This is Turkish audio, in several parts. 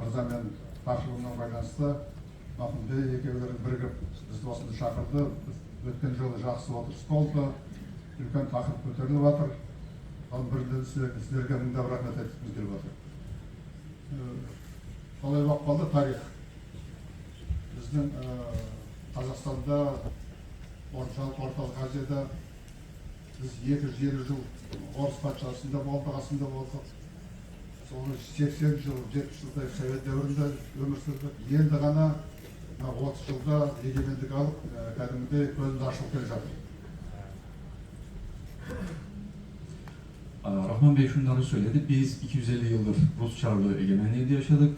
мырзамен тапшылығына байланысты махмұдбек екеулері бірігіп бізді осында шақырды. Өткен жылы жақсы отырыс болды. Үлкен тақырып көтеріліп жатыр. Ал бірден сіздер- сіздерге мыңдап рахмет айтқымыз келіп жатыр. Э, қалай болып қалды тарих? Біздің э, қазақстанда орталық орталық азияда біз екі жүз елу жыл орыс патшасында болдық астында болдық. соны сексен жыл жетпіс жылдай совет дәуірінде өмір сүрдік енді ғана мына отыз жылда егемендік алып ә, кәдімгідей көзіміз ашылып келе жатыр Aa, Rahman Bey şunları söyledi. Biz 250 yıldır Rus Çarlığı egemenliğinde yaşadık.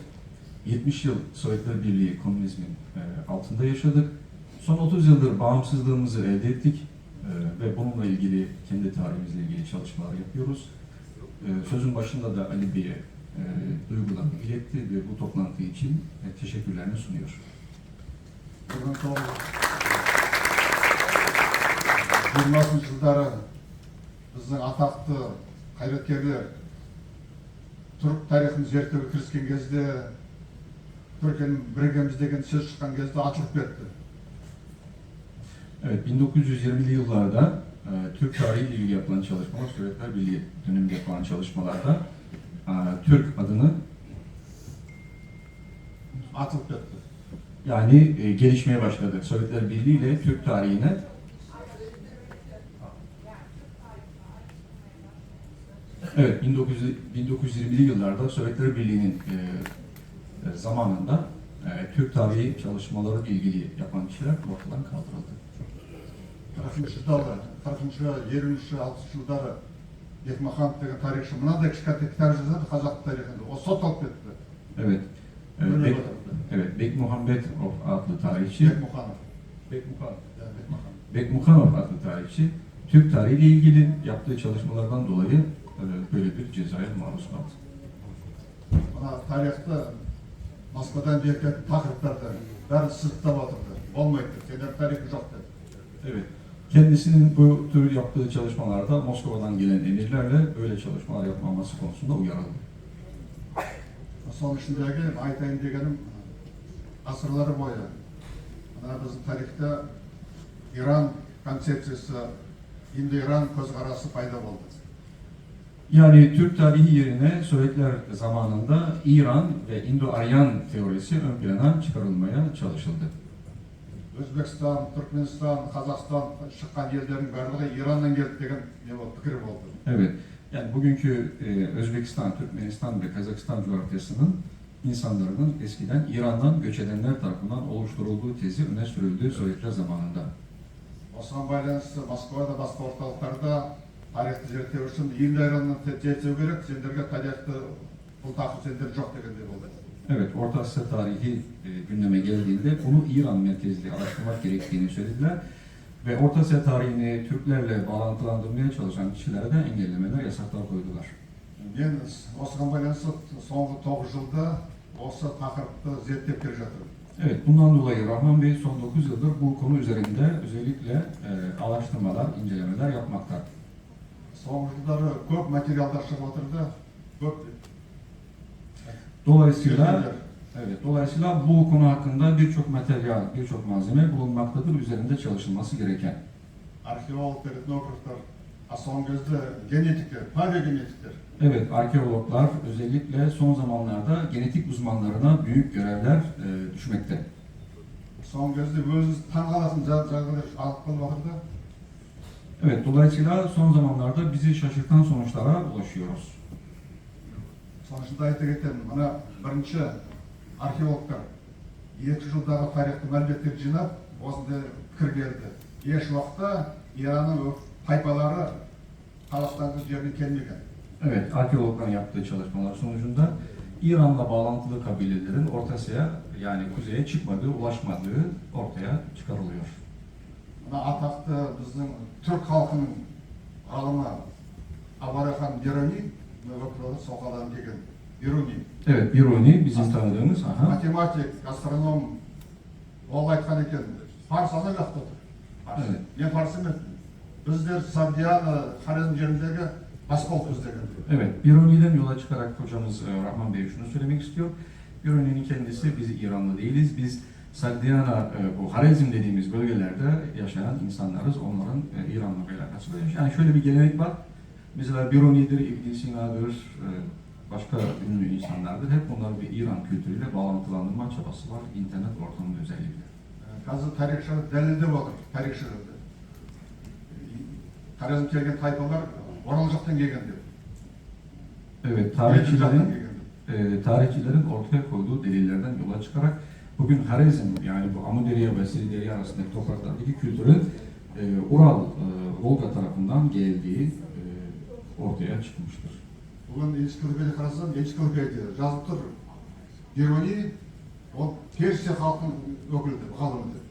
70 yıl Sovyetler Birliği komünizmin e, altında yaşadık. Son 30 yıldır bağımsızlığımızı elde ettik e, ve bununla ilgili kendi tarihimizle ilgili çalışmalar yapıyoruz. E, sözün başında da Ali Bey'e e, duygularını iletti ve bu toplantı için e, teşekkürlerini sunuyor. бір мың тоғыз жүз жиырмасыншы жылдары біздің атақты қайраткерлер түрік тарихын зерттеуге кіріскен кезде түркияның бірігеміз деген сөз шыққан кезде атылып кетті Evet, 1920'li yıllarda e, Türk tarihiyle ilgili yapılan çalışmalar, Sovyetler Birliği döneminde yapılan çalışmalarda e, ee, Türk adını atıp Atıldı. Yani e, gelişmeye başladı. Sovyetler Birliği ile Türk tarihine Evet, 1900, 1920'li yıllarda Sovyetler Birliği'nin e, e, zamanında e, Türk tarihi çalışmaları ile ilgili yapan kişiler ortadan kaldırıldı. 40 yıllarda, 40 yerin 60 yılları бекмаханов деген тарихшы мынандай кішкентай кітап жазады қазақ тарихында ол сотталып кетті Evet. e, Öyle Bek, bakalım. evet, Bek Muhammedov adlı tarihçi. бекмұханов Bek Muhammedov. иә бекмаханов Bek Mukanov adlı tarihçi Türk tarihiyle ilgili yaptığı çalışmalardan dolayı e, böyle bir cezaya maruz kaldı. мына тарихты москвадан берілетін тақырыптарды бәрін сызықтап отырды болмайды сендер тарихы жоқ деді Evet. Kendisinin bu tür yaptığı çalışmalarda Moskova'dan gelen emirlerle böyle çalışmalar yapmaması konusunda uyarıldı. Sonuçundaki aytayın degenim asırları boyu bizim tarihte İran konsepsiyası, İndo-İran kozgarası payda oldu. Yani Türk tarihi yerine Sovyetler zamanında İran ve İndo-Aryan teorisi ön plana çıkarılmaya çalışıldı өзбекстан түркменстан қазақстан шыққан елдердің барлығы ираннан келді деген не болды пікір болды Evet. Yani bugünkü e, Özbekistan, Türkmenistan ve Kazakistan coğrafyasının insanların eskiden İran'dan göç edenler tarafından oluşturulduğu tezi öne sürüldü Sovyetler zamanında. осыған байланысты москвада басқа орталықтарда тарихты зерттеу үшін инді ираннан зерттеу керек сендерге тарихты бұл тақырып сендер жоқ дегендей болды Evet, Orta Asya tarihi e, gündeme geldiğinde bunu İran merkezli araştırmak gerektiğini söylediler. Ve Orta Asya tarihini Türklerle bağlantılandırmaya çalışan kişilere de engellemeler, yasaklar koydular. мен осыған байланысты соңғы тоғыз жылда осы тақырыпты зерттеп келе жатырмын Evet, bundan dolayı Rahman Bey son 9 yıldır bu konu üzerinde özellikle e, araştırmalar, incelemeler yapmakta. соңғы жылдары көп материалдар шығып отырды көп Dolayısıyla зерттеулер evet, dolayısıyla bu konu hakkında birçok materyal, birçok malzeme bulunmaktadır üzerinde çalışılması gereken. археологтар этнографтар а соңғы кезде генетиктер палеогенетиктер Evet, arkeologlar özellikle son zamanlarda genetik uzmanlarına büyük görevler e, düşmekte. соңғы кезде өзіңіз таңқалатын жа- жағдайлар алып келіп жатыр да Evet, dolayısıyla son zamanlarda bizi şaşırtan sonuçlara ulaşıyoruz. соның ішінде айта кетемін мына бірінші археологтар екі жылдағы тарихты мәліметтерді жинап осындай пікір келді еш уақытта иранның тайпалары қазақстанның жеріне келмеген Evet, arkeologların yaptığı çalışmalar sonucunda İran'la bağlantılı kabilelerin Orta Asya'ya yani kuzeye çıkmadığı, ulaşmadığı ortaya çıkarılıyor. мына атақты біздің түрік халқының ғалымы абарахан беруни соқадан келген беруни Evet, Biruni bizim tanıdığımız. Aha. математик астроном ол айтқан екен парсы ана жақта тұр Парсы. Evet. мен парсы емеспін біздер сардиана хорезм жеріндегі басқа ұлтпыз деген Evet, Biruni'den yola çıkarak hocamız e, Rahman Bey şunu söylemek istiyor. Biruni'nin kendisi biz İranlı değiliz. Biz Saldiana, e, bu Harezm dediğimiz bölgelerde yaşayan insanlarız. Onların e, İranlı bir alakası var. Yani şöyle bir gelenek var. Mesela Bironidir, İbn Sina'dır, e, başka ünlü insanlardır. Hep onların bir İran kültürüyle bağlantılandırma çabası var internet ortamının özellikle. Kazı tarikçiler delilde olur, tarikçilerdir. Tarihim gelgen tayfalar Oralıcaktan gelgen diyor. Evet, tarihçilerin e, tarihçilerin ortaya koyduğu delillerden yola çıkarak bugün Harezm yani bu Amuderiye ve Sirideriye arasındaki topraklardaki kültürün e, Ural, e, Volga tarafından geldiği ortaya çıkmıştır. Bugün Enişkılıköy'de karşısında Enişkılıköy diyor. Yazılıktır. Germani o Persiya halkın ökülüdür, halımıdır.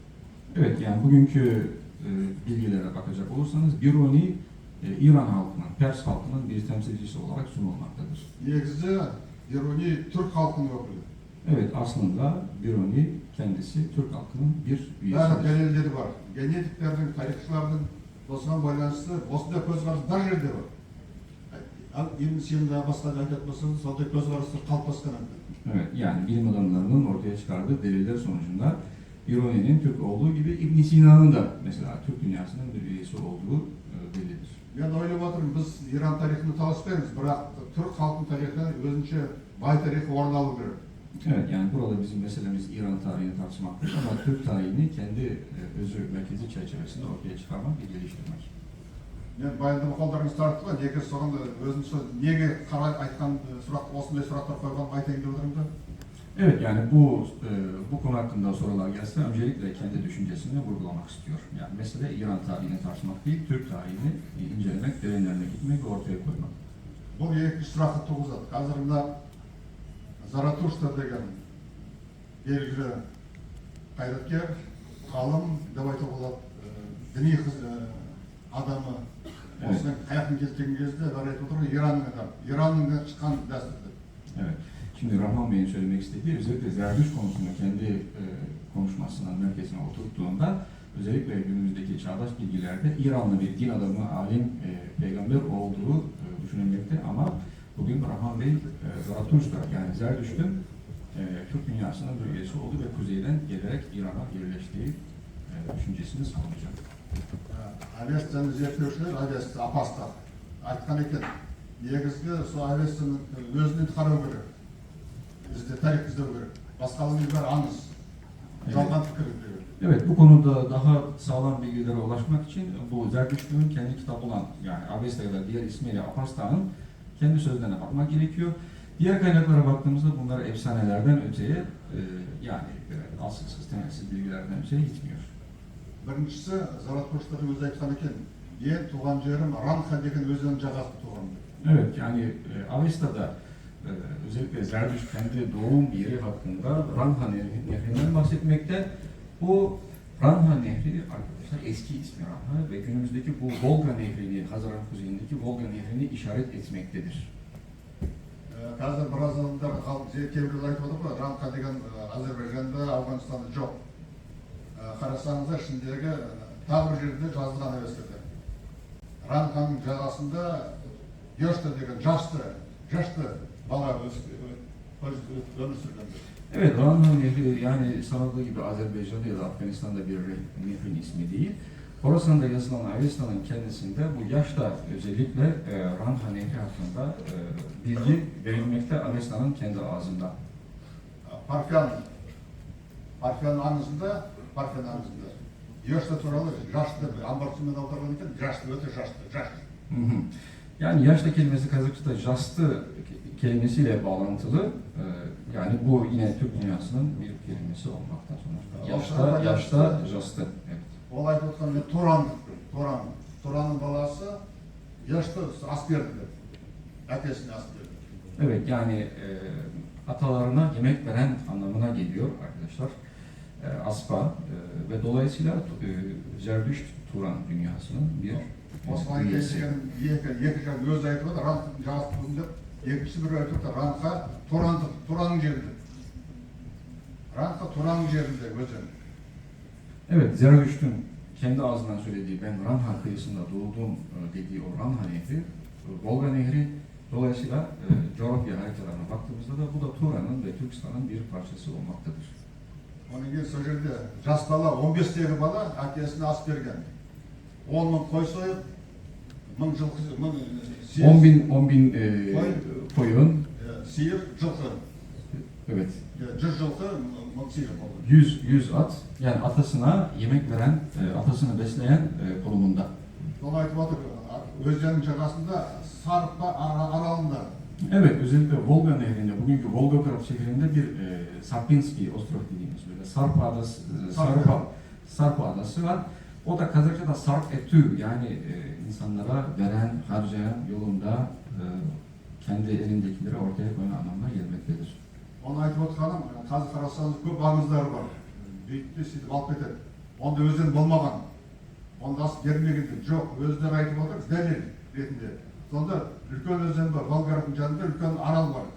Evet yani bugünkü e, bilgilere bakacak olursanız Biruni e, İran halkının, Pers halkının bir temsilcisi olarak sunulmaktadır. Yeksiz Biruni Türk halkının ökülü. Evet aslında Biruni kendisi Türk halkının bir üyesidir. Evet, genelleri var. Genetiklerin, tarihçilerin Bosna Baylantısı, Bosna Közgar'ın her yerde var. 20 yılda basına hareket basın, salda gözler arasında kalp baskın Evet, yani bilim adamlarının ortaya çıkardığı deliller sonucunda İroni'nin Türk olduğu gibi ibn Sina'nın da mesela Türk dünyasının bir üyesi olduğu bellidir. Ben ойлап отырмын, biz İran tarihini таласпаймыз, бірақ Türk халқының тарихи өзінше бай тарихи орын алу керек. Evet, yani burada bizim meselemiz İran tarihini tartışmak ama Türk tarihini kendi e, özü, merkezi çerçevesinde ortaya çıkarmak ve geliştirmek мен баяндама қолдарыңыз тартты ғой неге соған да өзімше неге қарай айтқан ы, сұрақ осындай сұрақтар қойғанымды айтайын деп отырмын да Evet, yani bu e, bu konu hakkında sorular gelse öncelikle kendi düşüncesini vurgulamak istiyor. Yani mesele İran tarihini tartışmak değil, Türk tarihini incelemek, derinlerine gitmek ve ortaya koymak. бұл екі сұрақты туғызады қазір мына заратушта деген белгілі қайраткер ғалым деп айтуға болады ы, діни қыз- ы, адамы Evet. осыдан қаяқтан келген кезде бәрі айтып отыр ғой иранның адамы иранның шыққан дәстүр деп Evet. Şimdi Rahman Bey'in söylemek istediği özellikle Zerdüş konusunda kendi e, konuşmasının merkezine oturttuğunda özellikle günümüzdeki çağdaş bilgilerde İranlı bir din adamı, alim, e, peygamber olduğu e, düşünülmekte ama bugün Rahman Bey e, Zarathustra yani Zerdüşt'ün e, Türk dünyasının bir üyesi oldu ve kuzeyden gelerek İran'a yerleştiği e, düşüncesini savunacak. авестаны зерттеушілер авесты апасты айтқан екен негізгі сол авестаны өзінен қарау керек ізде тарих іздеу керек басқалардың бәрі аңыз жалған пікір деп Evet bu konuda daha sağlam bilgilere ulaşmak için bu Zerdüşt'ün kendi kitabı olan yani Avesta ya da diğer ismiyle Apasta'nın kendi sözlerine bakmak gerekiyor. Diğer kaynaklara baktığımızda bunlar efsanelerden öteye e, yani e, asılsız temelsiz bilgilerden öteye gitmiyor. біріншісі заратуштардың өзі айтқан екен мен туған жерім ранха деген өзен жағасында туғанмын деп Evet yani e, Avesta'da e, özellikle Zerdüşt kendi doğum yeri hakkında Ranha Nehri- Nehri'nden bahsetmekte. Bu Ranha Nehri arkadaşlar eski ismi Ranha ve günümüzdeki bu Volga Nehri'ni, Hazaran kuzeyindeki Volga Nehri'ni işaret etmektedir. Ә, қазір біраз адамдар ғалым зе- кейбіреулер айтып отыр ғой ранха деген ә, әзербайжанда ауғанстанда жоқ Ә, қарасаңыздар ішіндегі ә, тағы бір жерде жазылған әуестерде ранханың жағасында гешта деген жасты жасты бала өсіп ö- ö- өмір сүрген деп Evet, Ranha Nehri yani sanıldığı gibi Azerbaycan'da ya da Afganistan'da bir nehrin ismi değil. Horasan'da yazılan Avesta'nın kendisinde bu yaşta özellikle e, Ranha Nehri hakkında e, bilgi verilmekte Avesta'nın kendi ağzında. Ә, парфян парфян аңызында парфян аңызында гешта туралы жашты амбарцумен аударған екен жашты өте жашты жаш Hı hı. Yani yaşta kelimesi Kazakça'da jastı kelimesiyle bağlantılı. Ee, yani bu yine Türk dünyasının bir kelimesi olmakta sonuçta. Yaşta, yaşta, jastı. Evet. ол айтып отқан мен туран туран туранның баласы ешті ас берді деп әкесіне ас берді Evet yani e, atalarına yemek veren anlamına geliyor arkadaşlar. E, Aspa e, ve dolayısıyla e, Zerdüşt Turan dünyasının bir Osmanlı Keskin, Yekika, Göz Ayıtı'nda Rant, Cahastı'nda Yekisi bir öğretip Rant'a Turan'da, Turan'ın yerinde. Rant'a Turan'ın yerinde gözüm. Evet, Zerdüşt'ün kendi ağzından söylediği ben Ranha kıyısında doğdum e, dediği o Ranha nehri, Volga nehri Dolayısıyla coğrafya haritalarına baktığımızda da bu da Turan'ın ve Türkistan'ın bir parçası olmaktadır. Onun кейін сол жерде жас бала 15-тегі бала әкесіне ас берген. 10 мың қой сойып, мың жылқы, мың сиыр, 10 bin, 10 bin e, Koy. koyun, e, sıyır, жылқы. evet E, 100 жылқы, мың сиыр болды. 100, 100 at yani atasına yemek veren, e, atasını besleyen e, konumunda. Ол айтып отыр, өзеннің жағасында Сарпа ара- аралында. Evet, özellikle Volga nehrinde, bugünkü Volgograd şehrinde bir e, Sarpinski Ostrov dediğimiz böyle Sarpa adası, e, Sarp. Sarpa, Sarpa adası var. O da Kazakça'da Sarp etü yani e, insanlara veren, harcayan yolunda e, kendi elindekileri ortaya koyan anlamına gelmektedir. Оны айтып отқаным, қазір қарасаңыз көп аңыздар бар. Бүйтті сөйтіп алып кетеді. Онда өзен болмаған. Онда ас бермеген деп. Жоқ, өздері айтып отыр, дәлел ретінде. Сонда үлкен өзен бар, Волгоградтың жанында үлкен арал бар.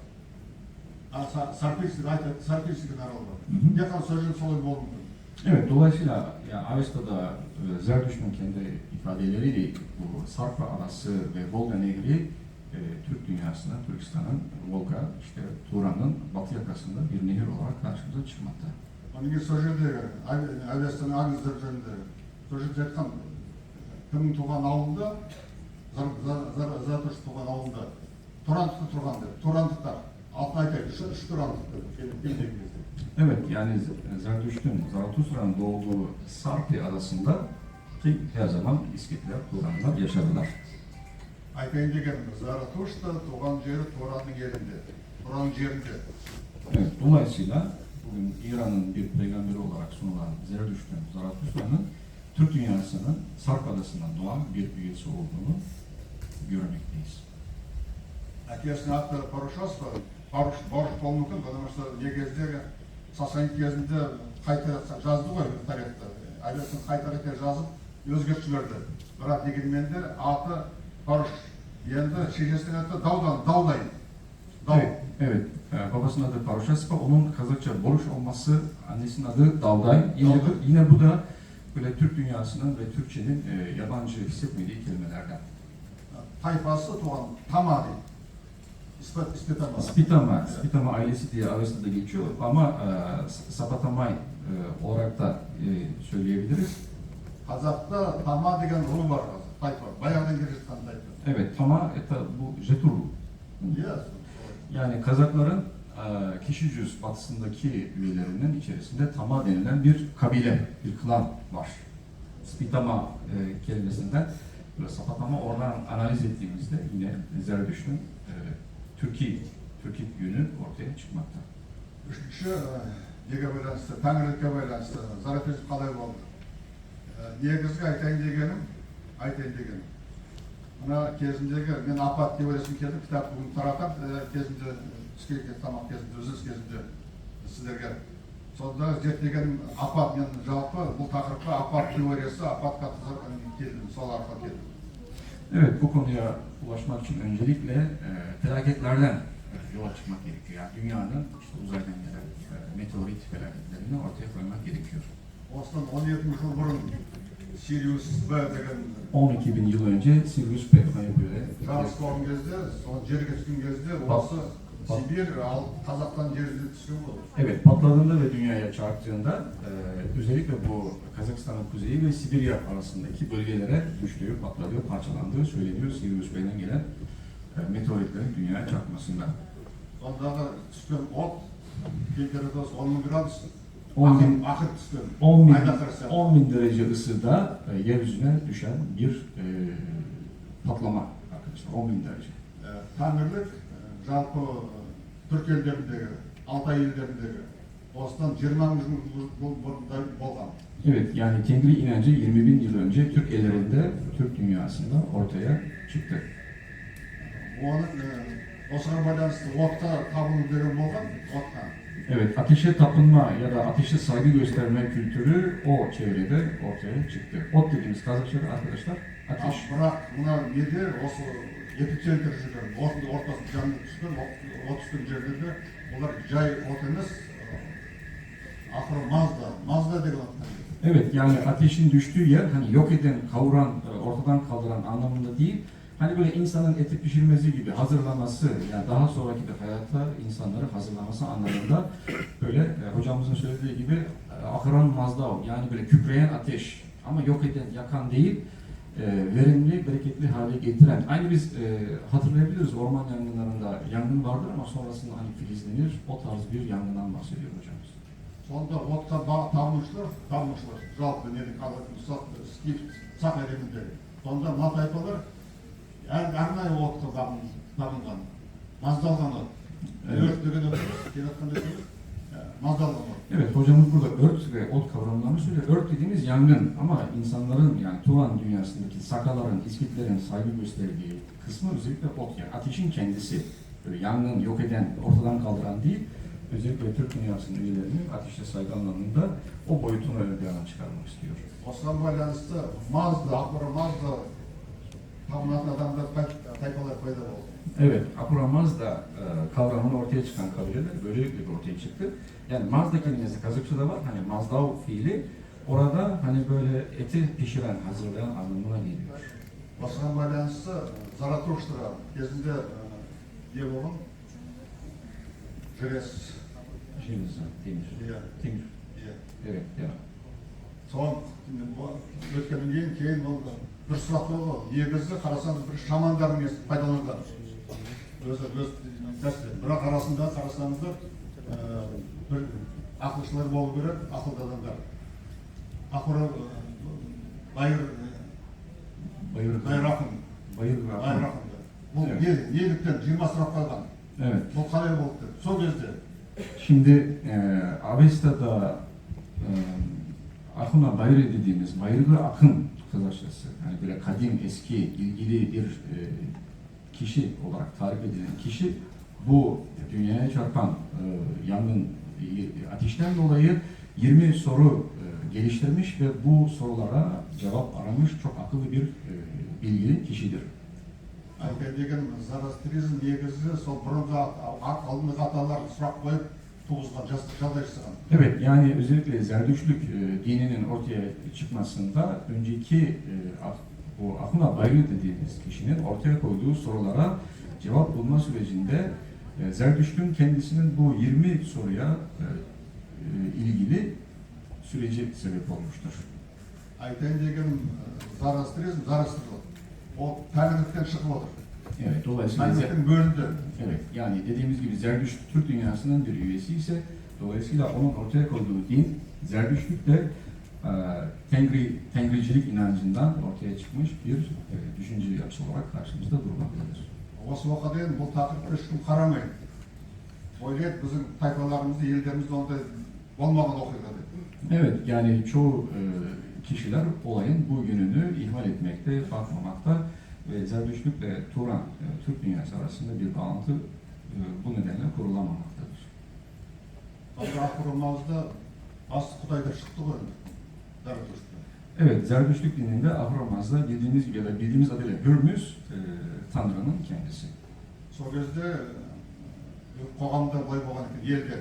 А, Са- Сарпинский айтады, Сарпинский арал бар. Hı hı. Тек қана сол жерде солай болуы мүмкін. Evet, dolayısıyla ya Avesta'da e, Zerdüşt'ün kendi ifadeleriyle bu Sarpa adası ve Volga nehri e, Türk dünyasına, Türkistan'ın Volga, işte Turan'ın batı yakasında bir nehir olarak karşımıza çıkmakta. Онан кейін сол жердегі Авестың аңыздар жөнінде сол жерде айтқан кімнің туған ауылында Зар- Зар- Зар- заратуш туған ауылында тұрандықты тұрған деп тұрандықтар алтын айтайық үш, үш тұрандық деп келген кезде Evet, yani Z- Zerdüşt'ün, Zaratustra'nın doğduğu Sarpi adasında ki her zaman İskitler, Turanlar yaşadılar. айтайын дегенім заратушта туған жері туранның елінде туранның жерінде Evet, dolayısıyla bugün İran'ın bir peygamberi olarak sunulan Zerdüşt'ün, Zaratustra'nın Türk dünyasının Sarp Adası'ndan doğan bir üyesi olduğunu görmekteyiz. әкесінің аты порошаска поруш борыш болуы мүмкін потому что не кездегі сасанин кезінде қайта жазды ғой тарихта әйелсін қайта қайта жазып өзгертіп жіберді бірақ дегенмен де аты поруш енді шешесінің аты даудан даудай дау Evet, evet. Ee, babasının adı Paruşaska, onun Kazakça Boruş olması, annesinin adı Dalday. Yine bu, Dalday. yine bu da böyle Türk dünyasının ve Türkçenin e, yabancı hissetmediği kelimelerden. tayfası olan tamamı İspat, İspitama. İspitama, İspitama ailesi diye Avesta'da geçiyor ama e, Sabatamay e, olarak da e, söyleyebiliriz. Kazak'ta Tama degen rol var, tayfa. Bayağıdan Gürcistan tayfa. Evet, Tama, eta, bu Jeturu. Yes. Yani Kazakların e, Kişicüz batısındaki üyelerinin içerisinde Tama denilen bir kabile, bir klan var. Spitama e, kelimesinden. böyle sapatama oradan analiz ettiğimizde yine Zerdüşt'ün e, Türkiye, Türkik yönü ortaya çıkmakta. үшінші ә, неге байланысты тәңірлікке байланысты заратуз қалай болды Ә, негізгі айтайын дегенім айтайын дегенім мына кезіндегі мен апат теориясын келдім кітап бүгін таратамын ә, кезінде түске ке- тамақ кезінде үзіліс кезінде сіздерге сонда зерттеген апат мен жалпы бұл тақырыпқа апат теориясы апатқа қызық- келдім сол арқылы келдім Evet, bu konuya ulaşmak için öncelikle e, felaketlerden e, yola çıkmak gerekiyor. Yani dünyanın işte uzaydan gelen e, meteorit felaketlerini ortaya koymak gerekiyor. осыдан он екі мың жыл бұрын сириус б деген 12 bin yıl önce Sirius B'ye göre жарыс болған кезде сол жерге түскен кезде осы Sibir, Kazak'tan Cevizli sürü olur. Evet, patladığında ve dünyaya çarptığında e, özellikle bu Kazakistan'ın kuzeyi ve Sibirya arasındaki bölgelere düştüğü, patladığı, parçalandığı söyleniyor. Sirius Bey'den gelen e, meteoritlerin dünyaya çarpmasından. Ondan da çıkan ot, bir kere dost 10 10 bin, akıt, akıt 10 bin, 10 bin derece ısıda e, yeryüzüne düşen bir e, patlama arkadaşlar. 10 bin derece. E, tanrılık жалпы ә, түрік елдеріндегі алтай елдеріндегі осыдан жиырма мың жыл бұрын бұрын болған Evet, yani Tengri inancı 20 bin yıl önce Türk ellerinde, Türk dünyasında ortaya çıktı. оның ә, осыған байланысты отқа табыну деген болған отқа Evet, ateşe tapınma ya da ateşe saygı gösterme kültürü o çevrede ortaya çıktı. Ot dediğimiz Kazakça'da arkadaşlar ал ateş. бірақ мына неде осы Yetişen kırışıdan, ortada ortası canlı üstün, ot üstün cebinde bunlar cay ortanız Afro Mazda, Mazda dedi Evet yani ateşin düştüğü yer hani yok eden, kavuran, ortadan kaldıran anlamında değil. Hani böyle insanın eti pişirmesi gibi hazırlaması, yani daha sonraki de hayata insanları hazırlaması anlamında böyle e, hocamızın söylediği gibi e, akran mazda yani böyle küpreyen ateş ama yok eden, yakan değil e, verimli, bereketli hale getiren, aynı biz e, hatırlayabiliriz orman yangınlarında yangın vardır ama sonrasında hani filizlenir, o tarz bir yangından bahsediyor hocamız. Sonda otka bağ tammışlar, tammışlar. Zaltı, nedik, alıklı, satlı, skip, sak elimde. Sonda mataypalar, her ermey otka damıngan, mazdalganlar. Evet. Örtüğünü, kenetkendir. Magala. Evet hocamız burada ört ve ot kavramlarını söylüyor. Ört dediğimiz yangın ama insanların yani Turan dünyasındaki sakaların, iskitlerin saygı gösterdiği kısmı özellikle ot yani ateşin kendisi. Böyle yangın yok eden, ortadan kaldıran değil. Özellikle Türk dünyasının üyelerini ateşte saygı anlamında o boyutunu ön plana çıkarmak istiyor. Osman Balan'sı Mazda, Akbara Mazda tam adamda pek, pek olay fayda oldu. Evet, Apuramaz da e, kavramını ortaya çıkan kabileler böylelikle bir ortaya çıktı. Yani Mazda kelimesi Kazakça'da var, hani Mazdav fiili orada hani böyle eti pişiren, hazırlayan anlamına geliyor. осыған байланысты заратуштра кезінде ә, не болған жрец Şeyimiz var, Demir. иә Demir. иә Evet, ya. соған өткеннен кейін кейін ол бір сұрақ болды ғой негізі қарасаңыз бір шамандардың несі пайдаланған өзі өз тәсілі бірақ арасында қарасаңыздар ә, бір ақылшылар болу керек ақылды адамдар ақыры байыр Bayır. байыр ақын Bayır ve байыр Akın. ақын бұл Evet. не неліктен жиырма сұрақ қойған Evet. бұл қалай болды деп сол кезде Şimdi e, Avesta'da e, Akuna Bayırı dediğimiz Bayırı ve Akın Kazakçası. Yani böyle kadim, eski, ilgili bir e, kişi olarak tarif edilen kişi bu dünyaya çarpan e, yangın e, ateşten dolayı 20 soru e, geliştirmiş ve bu sorulara cevap aramış çok akıllı bir e, bilgili kişidir. айтайын дегенім зороастризм негізі сол бұрынғы а- алдыңғы аталар сұрақ қойып туғызған жас- жағдай жасаған Evet yani özellikle Zerdüştlük e, dininin ortaya çıkmasında önceki e, Ah- bu Akuna Bayrı dediğimiz kişinin ortaya koyduğu sorulara cevap bulma sürecinde e, Zerdüşt'ün kendisinin bu 20 soruya e, e, ilgili süreci sebep olmuştur. Ayten degen zarastrizm zarastrizm. O tanrılıktan çıkıp. Evet, dolayısıyla Tanrılıktan bölündü. Evet, yani dediğimiz gibi Zerdüşt Türk dünyasının bir üyesi ise dolayısıyla onun ortaya koyduğu din Zerdüştlük Tengri, Tengricilik inancından ortaya çıkmış bir e, düşünce yapısı olarak karşımızda durmaktadır. осы уақытқа дейін бұл тақырыпқа ешкім қарамайды ойлайды біздің тайпаларымызда елдерімізде ондай болмаған оқиға деп Evet yani çoğu e, kişiler olayın bu yönünü ihmal etmekte, bakmamakta ve Zerdüştlükle Turan, e, Türk dünyası arasında bir bağlantı e, bu nedenle kurulamamaktadır. қазір ақырымызда асты құдайдар шықты ғой енді заратуштра Evet, Zerdüştlük dininde Ahramaz'da bildiğimiz gibi ya da bildiğimiz adıyla Hürmüz e, Tanrı'nın kendisi. сол кезде ә, қоғамда былай болған екен елде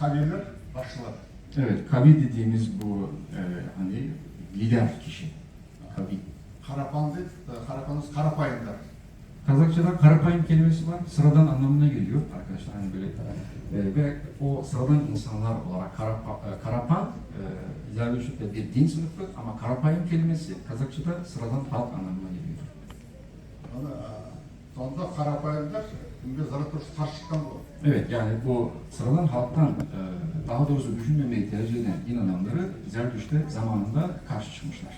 кабилер басшылар Evet, Kabi dediğimiz bu e, hani lider kişi. Kabi. қарапан дейді ә, қарапаныз қарапайымдар Kazakçadan karakayim kelimesi var. Sıradan anlamına geliyor arkadaşlar. Hani böyle e, ve o sıradan insanlar olarak karapa, e, karapan e, bir din sınıfı ama karakayim kelimesi Kazakçada sıradan halk anlamına geliyor. Yani, sonunda e, karakayimler çünkü Zaratus karşıdan bu. Evet yani bu sıradan halktan e, daha doğrusu düşünmemeyi tercih eden inananları Zerdüş'te zamanında karşı çıkmışlar.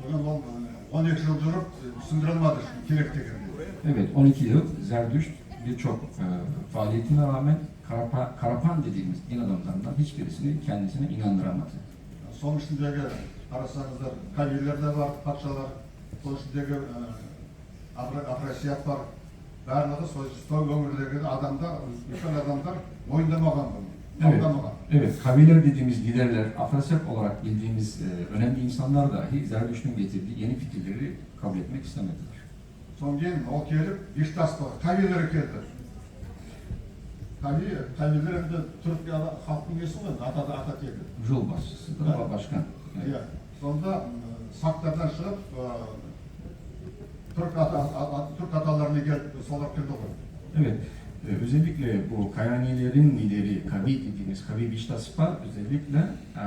содан ол ә, он екі жыл жүріп ә, түсіндіре алмады керек дегенді Evet 12 yıl Zerdüşt birçok e, faaliyetine rağmen Karapa, Karapan dediğimiz din adamlarından hiçbirisini kendisine inandıramadı. соның ішіндегі қарасаңыздар кабилер де бар патшалар сол ішіндегі афросият бар барлығы сол сол өңірдегі адамдар үлкен адамдар мойындамаған бұны Evet. қабылдамаған Evet, kabileler dediğimiz liderler, Afrasyak olarak bildiğimiz e, önemli insanlar dahi Zerdüşt'ün getirdiği yeni fikirleri kabul etmek istemediler. содан кейін ол келіп иштаспа кабилер келді каби кабилер енді түрік ана- халықтың несі ғой енді ата ата тегі Jul başçısı da Evet. başkan. Evet. иә сонда м, сақтардан шығып ы, Türk, ata, ata- Türk atalarına gelip solar kirdi koy. Evet, e, özellikle bu Kayanilerin lideri Kabi dediğimiz Kabi Viştaspa özellikle e,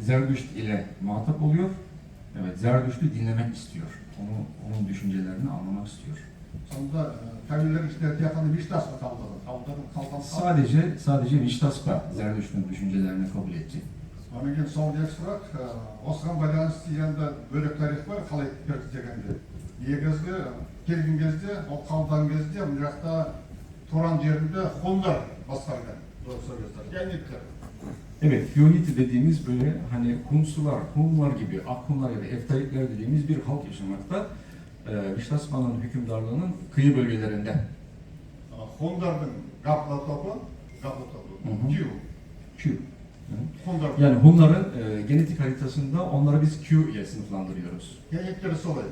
Zerdüşt ile muhatap oluyor. Evet, Zerdüşt'ü dinlemek istiyor. Onu, onun düşüncelerini anlamak istiyor. Sonunda kabilerin içinde yakanı bir tas mı kaldı? Kaldı, kaldı, Sadece sadece Viştaspa Zerdüşt'ün düşüncelerini kabul etti. Onun için son сұрақ осыған байланысты енді бөлек тарих бар қалай берді дегенде негізгі келген кезде ол қабылданған кезде мына жақта Turan yerinde Honda basarlar. Geldiler. Evet, Yoniti dediğimiz böyle hani Hunsular, Hunlar gibi, Akunlar ya da Eftalikler dediğimiz bir halk yaşamakta. Ee, Vişlasman'ın hükümdarlığının kıyı bölgelerinde. Hondar'ın Gapla topu, Gapla topu, Q. Q. Hundar. Yani Hunların e, genetik haritasında onları biz Q ile sınıflandırıyoruz. Genetleri solay.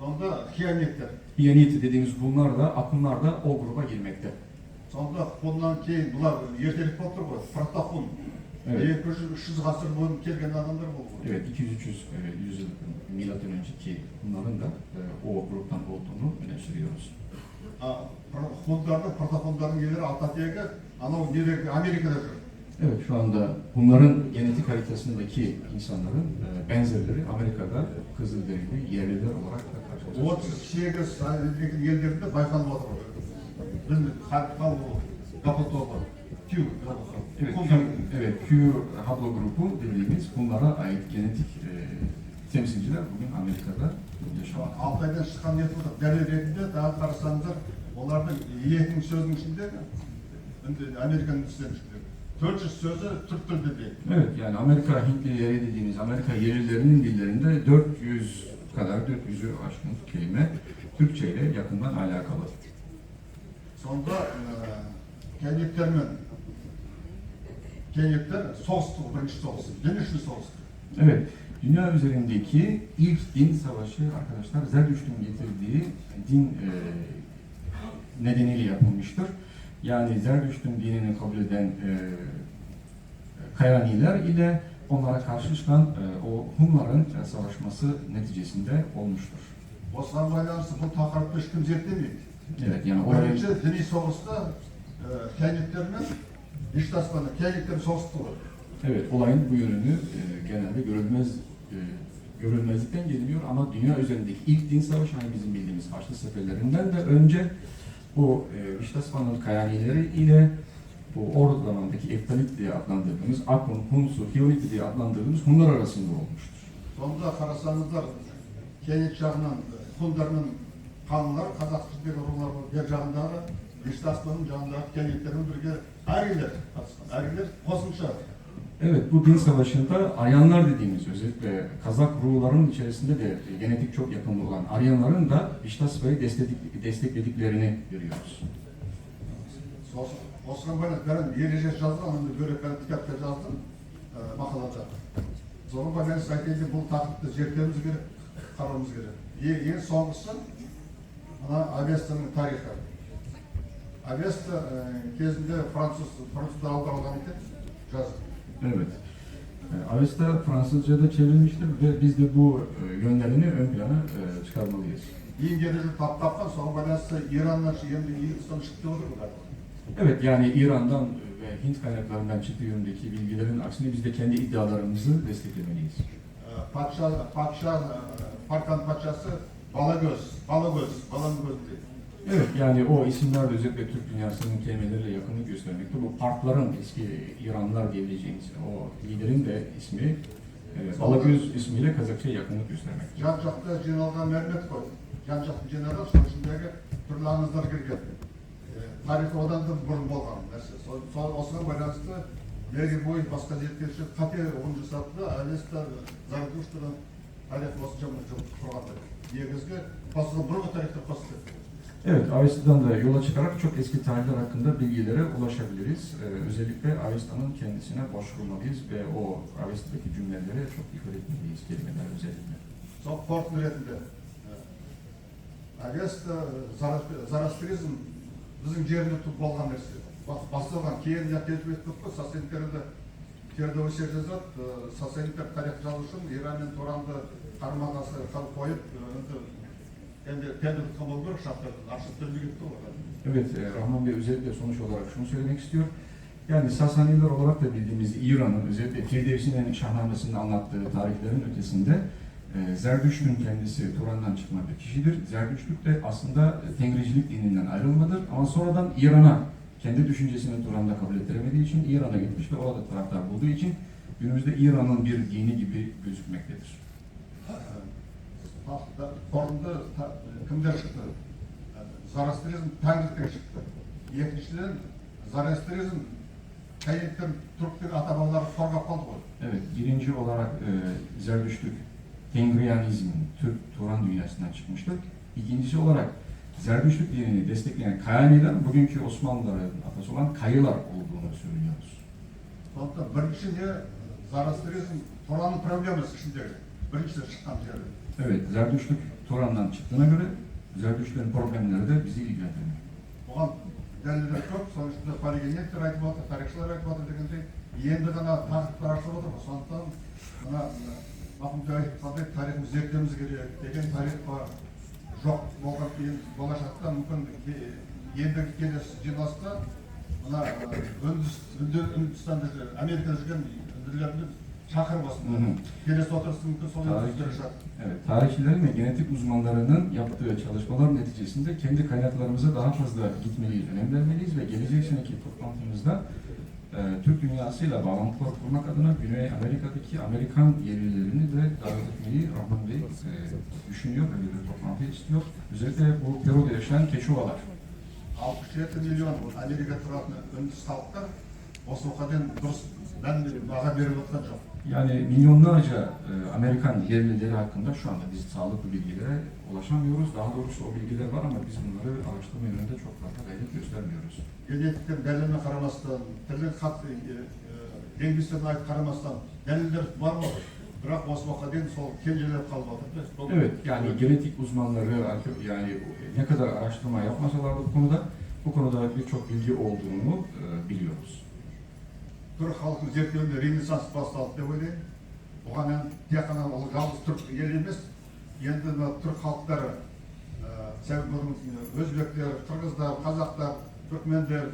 Onda hiyanetler. Hiyoniti dediğimiz Hunlar da, Akhunlar da o gruba girmekte. сонда хуннан кейін бұлар ертелік болып тұр ғой протохун Evet. екі жүз үш жүз ғасыр бұрын келген адамдар бұл ғой Evet, 200-300 e, yüzyıl milattan önceki Hunların da e, o gruptan olduğunu öne sürüyoruz. А, пр- хундардың протохундардың иелері ата тегі анау недегі америкада жүр Evet şu anda bunların genetik haritasındaki insanların e, benzerleri Amerika'da Kızılderili yerliler olarak da karşılaşıyor. 30 kişiye yerlerinde baykalmadı var. Bizim Harkal Kapatoğlu, Q Evet, Q, evet, Q Hablo grubu dediğimiz bunlara ait genetik e, temsilciler bugün Amerika'da yaşıyor. Altay'dan çıkan yatılık devletlerinde daha karışanlar onlardan yeğenin sözün içinde Amerika'nın üstüne çıkıyor. Türkçe sözü Türk dedi. Evet yani Amerika Hintlileri dediğimiz Amerika yerlilerinin dillerinde 400 kadar 400'ü aşkın kelime Türkçe ile yakından alakalı. Sonra e, kendiklerimin kendikler sostu, birinci sostu, genişli sostu. Evet. Dünya üzerindeki ilk din savaşı arkadaşlar Zerdüşt'ün getirdiği din e, nedeniyle yapılmıştır yani Zerdüşt'ün dinini kabul eden e, Kayaniler ile onlara karşı çıkan e, o Hunların e, savaşması neticesinde olmuştur. Osmanlılar bu takartmış kimse değil mi? Evet yani oraya... Birinci Filiz Soğus'ta e, kendilerinin iç tasmanı, kendilerini soğustular. Evet olayın bu yönünü e, genelde görülmez e, görülmezlikten geliniyor ama dünya üzerindeki ilk din savaşı hani bizim bildiğimiz Haçlı Seferlerinden de önce bu e, Viştasvanlı kayanileri ile bu Ordu Daman'daki Eftalit diye adlandırdığımız, Akron, Hunsu, Hiyoliti diye adlandırdığımız Hunlar arasında olmuştur. Sonunda Karasanlılar, Kenik Şah'ın, Hundar'ın kanlar, Kazak Türkleri, Rumlar, Gercanları, Viştasvan'ın canları, Keniklerin birge, ergiler, ergiler, kosmuşlar. Evet, bu din savaşında Aryanlar dediğimiz özellikle Kazak Ruhların içerisinde de e, genetik çok yakın olan Aryanların da Viştasva'yı destekledik, desteklediklerini görüyoruz. Osman Bayrak benim yerece yazdım, onu böyle ben kitapta yazdım, e, makalada. Zorun Bayrak zaten bu takipte zirklerimiz gerek, kararımız gerek. En, en sonrası, ana Avesta'nın tarihi. Avesta e, kezinde Fransız, Fransız'da aldan olan iken. Evet. E, Avesta Fransızca'da çevrilmiştir ve biz de bu e, yönlerini ön plana e, çıkarmalıyız. İngilizce tatlaktan sonra balansa İran'la şey, şimdi sonuçta olur mu? Evet yani İran'dan ve Hint kaynaklarından çıktığı yönündeki bilgilerin aksine biz de kendi iddialarımızı desteklemeliyiz. Paşa, e, Paşa, Parkan e, Paşası Balagöz, Balagöz, Balagöz dedi. Evet yani o isimler de özellikle Türk dünyasının kelimeleriyle yakınlık göstermekte. Bu parkların eski İranlılar diyebileceğimiz o liderin de ismi e, Balagöz ismiyle Kazakça yakınlık göstermekte. жан жақта жиналған мәлімет қой жан жақты жинаған сол ішіндегі түрлі аңыздар кірген Е, тарихы одан да бұрын болған нәрсе Сол- сол осыған байланысты бой басқа зерттеуші қате ұғым жасады да авеста заратуштадан тарих осынша жылып тұрғандай негізгі қосылған бұрынғы тарихтар қосылды Evet, Avesta'dan da yola çıkarak çok eski tarihler hakkında bilgilere ulaşabiliriz. Ee, özellikle Avesta'nın kendisine başvurmalıyız ve o Avesta'daki cümlelere çok dikkat etmeliyiz, kelimeler özellikle. Çok farklı üretildi. Avesta, Zarastrizm bizim yerine tutup olgan nerse. Basılgan, keyin yatletmek tuttu, Saseniter'de Terdoğu Şerzat, e, Saseniter tarih çalışın, İran'ın Turan'da karmakası kal koyup, e, Tender kamu olarak şartlarında açlıktan birlikte olarak. Evet, e, Rahman Bey özellikle sonuç olarak şunu söylemek istiyor. Yani Sasaniler olarak da bildiğimiz İran'ın özellikle Firdevsi'nin şahnamesinde anlattığı tarihlerin ötesinde e, Zerdüşt'ün kendisi Turan'dan çıkma bir kişidir. Zerdüştlük de aslında Tengricilik dininden ayrılmadır ama sonradan İran'a kendi düşüncesini Turan'da kabul ettiremediği için İran'a gitmiş ve orada taraftar bulduğu için günümüzde İran'ın bir dini gibi gözükmektedir. Forumda kimler çıktı? Zoroastrizm Tanglikten çıktı. Yetmişliden Zoroastrizm Kayıttan Türk'tür atabaları korkak kaldı. Evet, birinci olarak e, Zerdüştlük, Tengriyanizmin Türk Turan dünyasından çıkmıştır. İkincisi olarak Zerdüştlük dinini destekleyen Kayaniler, bugünkü Osmanlıların atası olan Kayılar olduğunu söylüyoruz. Sonuçta birinci ne Zoroastrizm Turan'ın probleması şimdi. Birincisi çıkan yeri. Evet, Zerdüştlük Turan'dan çıktığına göre Zerdüştlüklerin problemleri de bizi ilgilendiriyor. Оған дәлелдер көп, соның ішінде полигенеттер айтып жатыр, тарихшылар айтып жатыр дегендей, енді ғана тақырыптар ашылып отыр ғой. сондықтан мына махмұд айтқандай тарихымызды зерттеуіміз керек деген тарих бар жоқ болған кейін болашақта мүмкін е- ендігі келесі жиналыста мына үндіс үнді- үндістанда жүрген америкада жүрген үнділерді шақырып Hı осында hı. келесі отырысы мүмкін сол Tarih- үндістер шығады Evet, tarihçilerin ve genetik uzmanlarının yaptığı çalışmalar neticesinde kendi kaynaklarımıza daha fazla gitmeliyiz, önem vermeliyiz ve gelecek seneki toplantımızda e, Türk dünyasıyla bağlantılar kurmak adına Güney Amerika'daki Amerikan yerlilerini de davet etmeyi Rahman Bey e, düşünüyor ve bir toplantı istiyor. Özellikle bu Peru'da yaşayan Keçovalar. 67 milyon Amerika tarafından ön saltta o sokadan dürüst ben bağa verilip yok. Yani milyonlarca e, Amerikan yerlileri hakkında şu anda biz sağlıklı bilgilere ulaşamıyoruz. Daha doğrusu o bilgiler var ama biz bunları araştırma yönünde çok fazla gayret göstermiyoruz. Genetikten belirleme karamasından, belirleme kat, e, e, Gengisler'in ait karamasından deliller var mı? Bırak basmakla değil, sol kendileri kalmadı. Evet, yani genetik uzmanları artık yani ne kadar araştırma yapmasalar bu konuda, bu konuda birçok bilgi olduğunu e, biliyoruz. Түрік халқын зерттеуінде ренессанс басталды деп ойлаймын бұған енді тек қана ол жалғыз түрік ел емес енді мына түрік халықтары өзбектер қырғыздар қазақтар түркмендер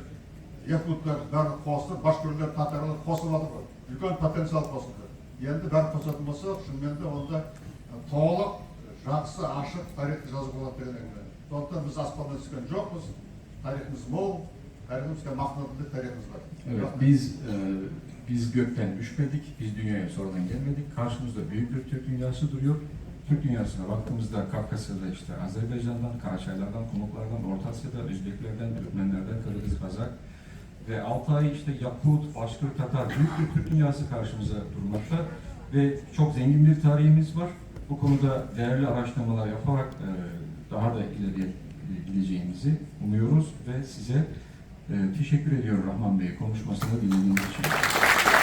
якуттар бәрі қосылып башқұрлар татарлар қосылып жатыр ғой үлкен потенциал қосылды енді бәрі қосатын болса шынымен де онда толық жақсы ашық тарихты жазуға болады деген әңгіме сондықтан біз аспаннан түскен жоқпыз тарихымыз мол Erdoğan'da mahvoluklu karemiz var. Evet, biz e, biz gökten düşmedik, biz dünyaya sonradan gelmedik. Karşımızda büyük bir Türk dünyası duruyor. Türk dünyasına baktığımızda Kafkasya'da işte Azerbaycan'dan, Kaçaylardan, Konuklardan, Orta Asya'da, Üzbeklerden, Türkmenlerden, Kırgız, Kazak ve Altay işte Yakut, Başkır, Tatar büyük bir Türk dünyası karşımıza durmakta ve çok zengin bir tarihimiz var. Bu konuda değerli araştırmalar yaparak e, daha da ileriye gideceğimizi umuyoruz ve size ee, teşekkür ediyorum Rahman Bey konuşmasını dinlediğiniz için.